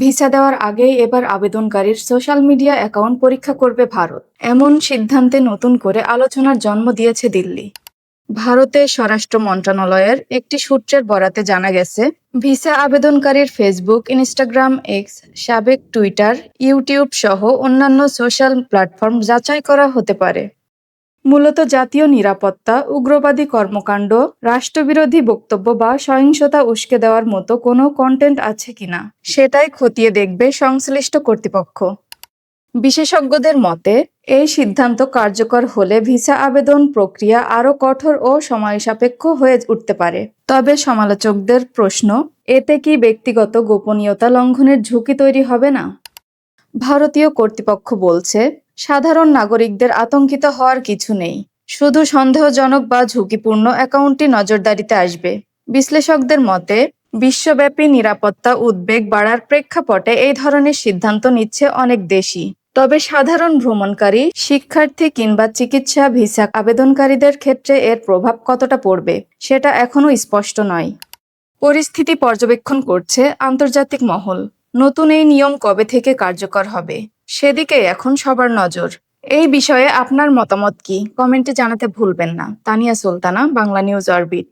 Visa দেওয়ার আগেই এবার আবেদনকারীর সোশ্যাল মিডিয়া অ্যাকাউন্ট পরীক্ষা করবে ভারত। এমন সিদ্ধান্তে নতুন করে আলোচনার জন্ম দিয়েছে দিল্লি। ভারতের স্বরাষ্ট্র মন্ত্রণালয়ের একটি সূত্রের বরাতে জানা গেছে, ভিসা আবেদনকারীর ফেসবুক, ইনস্টাগ্রাম, এক্স, সাবেক টুইটার, ইউটিউব সহ অন্যান্য সোশ্যাল প্ল্যাটফর্ম যাচাই করা হতে পারে। মূলত জাতীয় নিরাপত্তা, উগ্রবাদী কর্মকাণ্ড, রাষ্ট্রবিরোধী বক্তব্য বা সহিংসতা উস্কে দেওয়ার মতো কোনো কন্টেন্ট আছে কিনা, সেটাই খতিয়ে দেখবে সংশ্লিষ্ট কর্তৃপক্ষ। বিশেষজ্ঞদের মতে, এই সিদ্ধান্ত কার্যকর হলে ভিসা আবেদন প্রক্রিয়া আরও কঠোর ও সময়সাপেক্ষ হয়ে উঠতে পারে। তবে সমালোচকদের প্রশ্ন, এতে কি ব্যক্তিগত গোপনীয়তা লঙ্ঘনের ঝুঁকি তৈরি হবে না? ভারতীয় কর্তৃপক্ষ বলছে সাধারণ নাগরিকদের আতঙ্কিত হওয়ার কিছু নেই। শুধু সন্দেহজনক বা ঝুঁকিপূর্ণ অ্যাকাউন্টটি নজরদারিতে আসবে। বিশ্লেষকদের মতে, বিশ্বব্যাপী নিরাপত্তা উদ্বেগ বাড়ার প্রেক্ষাপটে এই ধরনের সিদ্ধান্ত নিচ্ছে অনেক দেশই। তবে সাধারণ ভ্রমণকারী, শিক্ষার্থী কিংবা চিকিৎসা ভিসা আবেদনকারীদের ক্ষেত্রে এর প্রভাব কতটা পড়বে, সেটা এখনও স্পষ্ট নয়। পরিস্থিতি পর্যবেক্ষণ করছে আন্তর্জাতিক মহল। নতুন এই নিয়ম কবে থেকে কার্যকর হবে? সেদিকে এখন সবার নজর। এই বিষয়ে আপনার মতামত কি? কমেন্টে জানাতে ভুলবেন না। Tania Sultana, Bangla News Orbit.